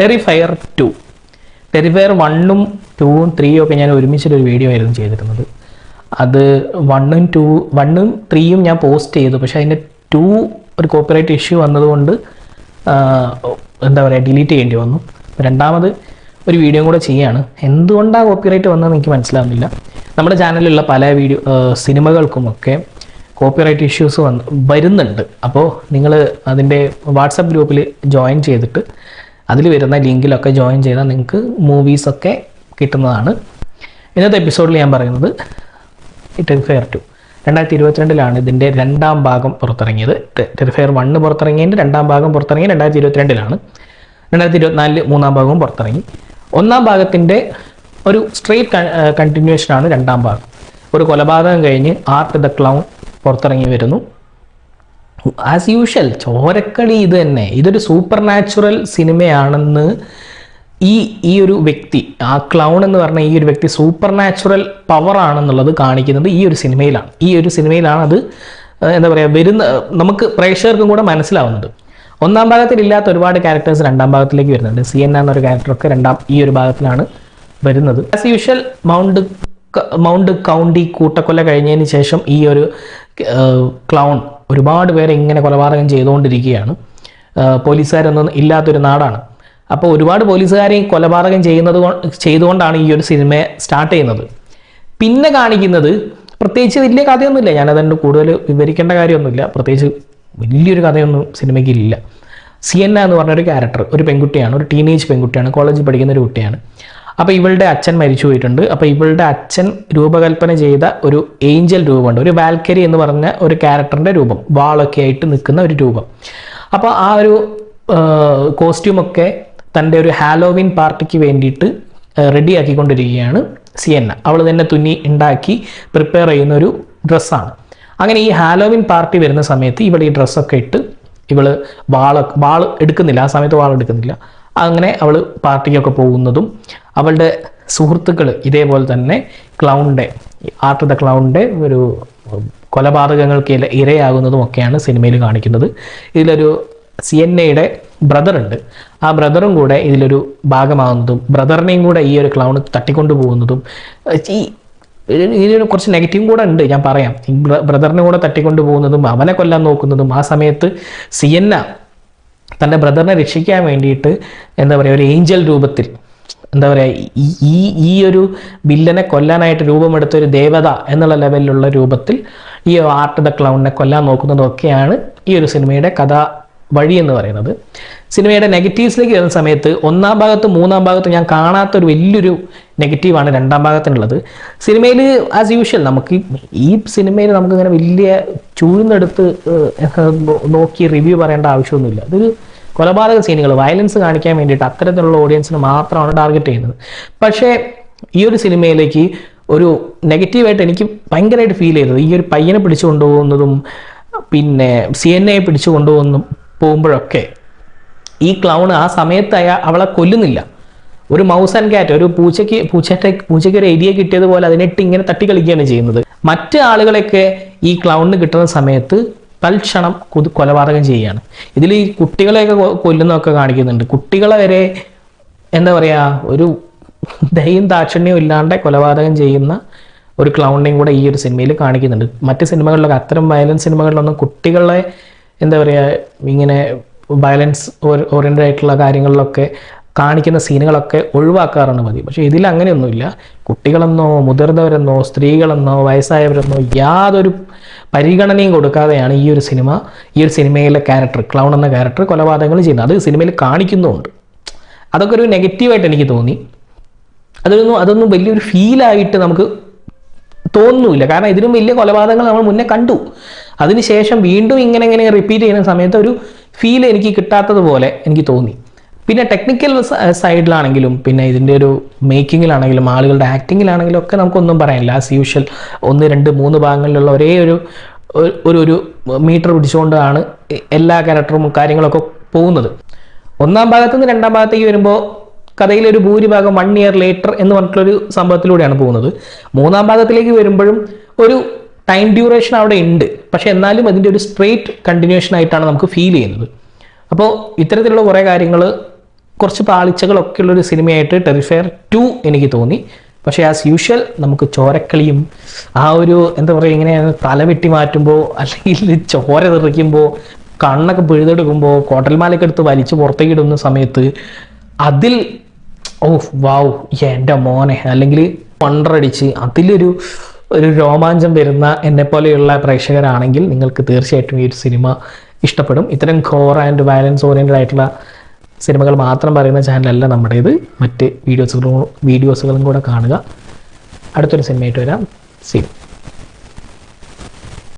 ടെറിഫയർ to ടെറിഫയർ വണ്ണും ടൂവും ത്രീയും ഒക്കെ ഞാൻ ഒരുമിച്ചൊരു വീഡിയോ ആയിരുന്നു ചെയ്തിരുന്നത്. അത് വണ്ണും ടു വണ്ണും ത്രീയും ഞാൻ പോസ്റ്റ് ചെയ്തു. പക്ഷെ അതിന്റെ ടു ഒരു കോപ്പിറൈറ്റ് ഇഷ്യൂ വന്നതുകൊണ്ട് എന്താ പറയുക ഡിലീറ്റ് ചെയ്യേണ്ടി വന്നു. രണ്ടാമത് ഒരു വീഡിയോ കൂടെ ചെയ്യാണ്. എന്തുകൊണ്ടാണ് കോപ്പിറൈറ്റ് വന്നതെന്ന് എനിക്ക് മനസ്സിലാവുന്നില്ല. നമ്മുടെ ചാനലിലുള്ള പല വീഡിയോ സിനിമകൾക്കുമൊക്കെ കോപ്പിറൈറ്റ് ഇഷ്യൂസ് വന്ന് വരുന്നുണ്ട്. അപ്പോൾ നിങ്ങൾ അതിന്റെ വാട്സപ്പ് ഗ്രൂപ്പിൽ ജോയിൻ ചെയ്തിട്ട് അതിൽ വരുന്ന ലിങ്കിലൊക്കെ ജോയിൻ ചെയ്താൽ നിങ്ങൾക്ക് മൂവീസൊക്കെ കിട്ടുന്നതാണ്. ഇന്നത്തെ എപ്പിസോഡിൽ ഞാൻ പറയുന്നത് ടെറിഫയർ ടു രണ്ടായിരത്തി ഇരുപത്തിരണ്ടിലാണ് ഇതിന്റെ രണ്ടാം ഭാഗം പുറത്തിറങ്ങിയത്. ടെറിഫയർ വണ്ണ് പുറത്തിറങ്ങിയതിന്റെ രണ്ടാം ഭാഗം പുറത്തിറങ്ങി രണ്ടായിരത്തി ഇരുപത്തിരണ്ടിലാണ് രണ്ടായിരത്തി ഇരുപത്തിനാലിൽ മൂന്നാം ഭാഗവും പുറത്തിറങ്ങി. ഒന്നാം ഭാഗത്തിന്റെ ഒരു സ്ട്രെയിറ്റ് കണ്ടിന്യൂഷനാണ് രണ്ടാം ഭാഗം. ഒരു കൊലപാതകം കഴിഞ്ഞ് ആർട്ട് ദ ക്ലൗൺ പുറത്തിറങ്ങി വരുന്നു. ആസ് യൂഷ്വൽ ചോരക്കളി ഇത് തന്നെ. ഇതൊരു സൂപ്പർ നാച്ചുറൽ സിനിമയാണെന്ന് ഈ ഈ ഒരു വ്യക്തി ആ ക്ലൗൺ എന്ന് പറഞ്ഞ ഈ ഒരു വ്യക്തി സൂപ്പർ നാച്ചുറൽ പവർ ആണെന്നുള്ളത് കാണിക്കുന്നത് ഈ ഒരു സിനിമയിലാണ്. ഈ ഒരു സിനിമയിലാണ് അത് എന്താ പറയുക വരുന്ന നമുക്ക് പ്രേക്ഷകർക്കും കൂടെ മനസ്സിലാവുന്നത്. ഒന്നാം ഭാഗത്തിൽ ഇല്ലാത്ത ഒരുപാട് ക്യാരക്ടേഴ്സ് രണ്ടാം ഭാഗത്തിലേക്ക് വരുന്നുണ്ട്. സി എൻ എന്നൊരു ക്യാരക്ടറൊക്കെ രണ്ടാം ഈ ഒരു ഭാഗത്തിലാണ് വരുന്നത്. As usual mount mount county കൂട്ടക്കൊല കഴിഞ്ഞതിന് ശേഷം ഈ ഒരു ക്ലൗൺ ഒരുപാട് പേരെ ഇങ്ങനെ കൊലപാതകം ചെയ്തുകൊണ്ടിരിക്കുകയാണ്. പോലീസുകാരൊന്നും ഇല്ലാത്തൊരു നാടാണ്. അപ്പോൾ ഒരുപാട് പോലീസുകാരെ കൊലപാതകം ചെയ്യുന്നത് ചെയ്തുകൊണ്ടാണ് ഈ ഒരു സിനിമയെ സ്റ്റാർട്ട് ചെയ്യുന്നത്. പിന്നെ കാണിക്കുന്നത് പ്രത്യേകിച്ച് വലിയ കഥയൊന്നുമില്ല. ഞാനതുകൊണ്ട് കൂടുതൽ വിവരിക്കേണ്ട കാര്യമൊന്നുമില്ല. പ്രത്യേകിച്ച് വലിയൊരു കഥയൊന്നും സിനിമയ്ക്ക് ഇല്ല എൻ എന്ന് പറഞ്ഞൊരു ക്യാരക്ടർ ഒരു പെൺകുട്ടിയാണ് ഒരു ടീനേജ് പെൺകുട്ടിയാണ് കോളേജിൽ പഠിക്കുന്ന ഒരു കുട്ടിയാണ്. അപ്പോൾ ഇവളുടെ അച്ഛൻ മരിച്ചു പോയിട്ടുണ്ട്. അപ്പോൾ ഇവളുടെ അച്ഛൻ രൂപകൽപ്പന ചെയ്ത ഒരു ഏഞ്ചൽ രൂപമുണ്ട്. ഒരു വാൽക്കരി എന്ന് പറഞ്ഞ ഒരു ക്യാരക്ടറിന്റെ രൂപം. വാളൊക്കെ ആയിട്ട് നിൽക്കുന്ന ഒരു രൂപം. അപ്പോൾ ആ ഒരു കോസ്റ്റ്യൂമൊക്കെ തന്റെ ഒരു ഹാലോവിൻ പാർട്ടിക്ക് വേണ്ടിയിട്ട് റെഡി ആക്കിക്കൊണ്ടിരിക്കുകയാണ് സിയന്ന. അവൾ തന്നെ തുന്നി ഉണ്ടാക്കി പ്രിപ്പയർ ചെയ്യുന്ന ഒരു ഡ്രസ്സാണ്. അങ്ങനെ ഈ ഹാലോവിൻ പാർട്ടി വരുന്ന സമയത്ത് ഇവൾ ഈ ഡ്രസ്സൊക്കെ ഇട്ട് ഇവൾ വാള വാൾ എടുക്കുന്നില്ല. ആ സമയത്ത് വാൾ എടുക്കുന്നില്ല. അങ്ങനെ അവൾ പാർട്ടിക്കൊക്കെ പോകുന്നതും അവളുടെ സുഹൃത്തുക്കൾ ഇതേപോലെ തന്നെ ക്ലൗണിന്റെ ആർട്ട് ദ ക്ലൗണിന്റെ ഒരു കൊലപാതകങ്ങൾക്ക് ഇര- ഇരയാകുന്നതും ഒക്കെയാണ് സിനിമയിൽ കാണിക്കുന്നത്. ഇതിലൊരു സി എൻ എയുടെ ബ്രദറുണ്ട്. ആ ബ്രദറും കൂടെ ഇതിലൊരു ഭാഗമാകുന്നതും ബ്രദറിനെയും കൂടെ ഈ ഒരു ക്ലൗണ് തട്ടിക്കൊണ്ടു പോകുന്നതും ഈ ഇതിന് കുറച്ച് നെഗറ്റീവും കൂടെ ഉണ്ട് ഞാൻ പറയാം. ഈ ബ്രദറിനെ കൂടെ തട്ടിക്കൊണ്ടു പോകുന്നതും അവനെ കൊല്ലാൻ നോക്കുന്നതും ആ സമയത്ത് സി സിയന്ന തന്റെ ബ്രദറിനെ രക്ഷിക്കാൻ വേണ്ടിയിട്ട് എന്താ പറയുക ഒരു ഏഞ്ചൽ രൂപത്തിൽ എന്താ പറയുക ഈ ഈ ഒരു വില്ലനെ കൊല്ലാനായിട്ട് രൂപമെടുത്ത ഒരു ദേവത എന്നുള്ള ലെവലിലുള്ള രൂപത്തിൽ ഈ ആർട്ട് ദ ക്ലൗണിനെ കൊല്ലാൻ നോക്കുന്നതൊക്കെയാണ് ഈ ഒരു സിനിമയുടെ കഥ വഴി എന്ന് പറയുന്നത്. സിനിമയുടെ നെഗറ്റീവ്സിലേക്ക് വരുന്ന സമയത്ത് ഒന്നാം ഭാഗത്ത് മൂന്നാം ഭാഗത്ത് ഞാൻ കാണാത്ത ഒരു വലിയൊരു നെഗറ്റീവാണ് രണ്ടാം ഭാഗത്തിനുള്ളത്. സിനിമയിൽ ആസ് യൂഷ്വൽ നമുക്ക് ഈ- സിനിമയിൽ നമുക്ക് ഇങ്ങനെ വലിയ ചൂഴ്ന്നെടുത്ത് നോക്കി റിവ്യൂ പറയേണ്ട ആവശ്യമൊന്നുമില്ല. ഇതൊരു കൊലപാതക സീനുകൾ വയലൻസ് കാണിക്കാൻ വേണ്ടിയിട്ട് അത്തരത്തിലുള്ള ഓഡിയൻസിന് മാത്രമാണ് ടാർഗറ്റ് ചെയ്യുന്നത്. പക്ഷേ ഈ ഒരു സിനിമയിലേക്ക് ഒരു നെഗറ്റീവായിട്ട് എനിക്ക് ഭയങ്കരമായിട്ട് ഫീൽ ചെയ്തത് ഈ ഒരു പയ്യനെ പിടിച്ചു കൊണ്ടുപോകുന്നതും പിന്നെ സി എൻ എ പിടിച്ചു കൊണ്ടുപോകുന്നു പോകുമ്പോഴൊക്കെ ഈ ക്ലൗൺ ആ സമയത്ത് അയാൾ അവളെ കൊല്ലുന്നില്ല. ഒരു മൗസ് ആൻഡ് കാറ്റ് ഒരു പൂച്ചയ്ക്ക് പൂച്ചയുടെ പൂച്ചയ്ക്ക് ഒരു എരിയെ കിട്ടിയതുപോലെ അതിനിട്ട് ഇങ്ങനെ തട്ടി കളിക്കുകയാണ് ചെയ്യുന്നത്. മറ്റ് ആളുകളൊക്കെ ഈ ക്ലൗണിന് കിട്ടുന്ന സമയത്ത് തൽക്ഷണം കൊലപാതകം ചെയ്യുകയാണ്. ഇതിൽ ഈ കുട്ടികളെയൊക്കെ കൊല്ലുന്നതൊക്കെ കാണിക്കുന്നുണ്ട്. കുട്ടികളെ വരെ എന്താ പറയുക ഒരു ദയും ദാക്ഷിണ്യവും ഇല്ലാണ്ട് കൊലപാതകം ചെയ്യുന്ന ഒരു ക്ലൗണ്ടിങ് കൂടെ ഈ ഒരു സിനിമയിൽ കാണിക്കുന്നുണ്ട്. മറ്റ് സിനിമകളിലൊക്കെ അത്തരം വയലൻസ് സിനിമകളിലൊന്നും കുട്ടികളെ എന്താ പറയുക ഇങ്ങനെ വയലൻസ് ഓറിയന്റഡ് ആയിട്ടുള്ള കാര്യങ്ങളിലൊക്കെ കാണിക്കുന്ന സീനുകളൊക്കെ ഒഴിവാക്കാറാണ് മതി. പക്ഷേ ഇതിൽ അങ്ങനെയൊന്നുമില്ല കുട്ടികളെന്നോ മുതിർന്നവരെന്നോ സ്ത്രീകളെന്നോ വയസ്സായവരെന്നോ യാതൊരു പരിഗണനയും കൊടുക്കാതെയാണ് ഈ ഒരു സിനിമ ഈ ഒരു സിനിമയിലെ ക്യാരക്ടർ ക്ലൗൺ എന്ന ക്യാരക്ടർ കൊലപാതകങ്ങൾ ചെയ്യുന്നത്. അത് സിനിമയിൽ കാണിക്കുന്നുമുണ്ട് അതൊക്കെ ഒരു നെഗറ്റീവായിട്ട് എനിക്ക് തോന്നി. അതൊന്നും അതൊന്നും വലിയൊരു ഫീലായിട്ട് നമുക്ക് തോന്നുന്നില്ല. കാരണം ഇതിനും വലിയ കൊലപാതകങ്ങൾ നമ്മൾ മുന്നേ കണ്ടു. അതിനുശേഷം വീണ്ടും ഇങ്ങനെ ഇങ്ങനെ റിപ്പീറ്റ് ചെയ്യുന്ന സമയത്ത് ഒരു ഫീൽ എനിക്ക് കിട്ടാത്തതുപോലെ എനിക്ക് തോന്നി. പിന്നെ ടെക്നിക്കൽ സൈഡിലാണെങ്കിലും പിന്നെ ഇതിന്റെ ഒരു മേക്കിങ്ങിലാണെങ്കിലും ആളുകളുടെ ആക്ടിങ്ങിലാണെങ്കിലും ഒക്കെ നമുക്കൊന്നും പറയാനില്ല. ആസ് യൂഷ്വൽ ഒന്ന് രണ്ട് മൂന്ന് ഭാഗങ്ങളിലുള്ള ഒരേ ഒരു ഒരു- ഒരു മീറ്റർ പിടിച്ചുകൊണ്ടാണ് എല്ലാ ക്യാരക്ടറും കാര്യങ്ങളൊക്കെ പോകുന്നത്. ഒന്നാം ഭാഗത്തു നിന്ന് രണ്ടാം ഭാഗത്തേക്ക് വരുമ്പോൾ കഥയിലെ ഒരു ഭൂരിഭാഗം വൺ ഇയർ ലേറ്റർ എന്ന് പറഞ്ഞിട്ടുള്ളൊരു സംഭവത്തിലൂടെയാണ് പോകുന്നത്. മൂന്നാം ഭാഗത്തിലേക്ക് വരുമ്പോഴും ഒരു ടൈം ഡ്യൂറേഷൻ അവിടെ ഉണ്ട്. പക്ഷേ എന്നാലും അതിന്റെ ഒരു സ്ട്രെയിറ്റ് കണ്ടിന്യൂഷൻ ആയിട്ടാണ് നമുക്ക് ഫീൽ ചെയ്യുന്നത്. അപ്പോൾ ഇത്തരത്തിലുള്ള കുറേ കാര്യങ്ങൾ കുറച്ച് പാളിച്ചകളൊക്കെ ഉള്ളൊരു സിനിമയായിട്ട് ടെറിഫയർ ടു എനിക്ക് തോന്നി. പക്ഷേ ആസ് യൂഷ്വൽ നമുക്ക് ചോരക്കളിയും ആ ഒരു എന്താ പറയുക ഇങ്ങനെ തല വെട്ടി മാറ്റുമ്പോൾ അല്ലെങ്കിൽ ചോര തെറിക്കുമ്പോൾ കണ്ണൊക്കെ പിഴുതെടുക്കുമ്പോൾ കോട്ടൽമാലയൊക്കെ എടുത്ത് വലിച്ചു പുറത്തേക്ക് ഇടുന്ന സമയത്ത് അതിൽ ഓ വാവ് എന്റെ മോനെ അല്ലെങ്കിൽ പണ്ടടിച്ച് അതിലൊരു ഒരു രോമാഞ്ചം വരുന്ന എന്നെ പോലെയുള്ള പ്രേക്ഷകരാണെങ്കിൽ നിങ്ങൾക്ക് തീർച്ചയായിട്ടും ഈ ഒരു സിനിമ ഇഷ്ടപ്പെടും. ഇത്തരം ഘോർ ആൻഡ് വയലൻസ് ഓറിയന്റഡ് ആയിട്ടുള്ള സിനിമകൾ മാത്രം പറയുന്ന ചാനലല്ല നമ്മുടേത്. മറ്റ് വീഡിയോസുകളും വീഡിയോസുകളും കൂടെ കാണുക. അടുത്തൊരു സിനിമയായിട്ട് വരാം. സീ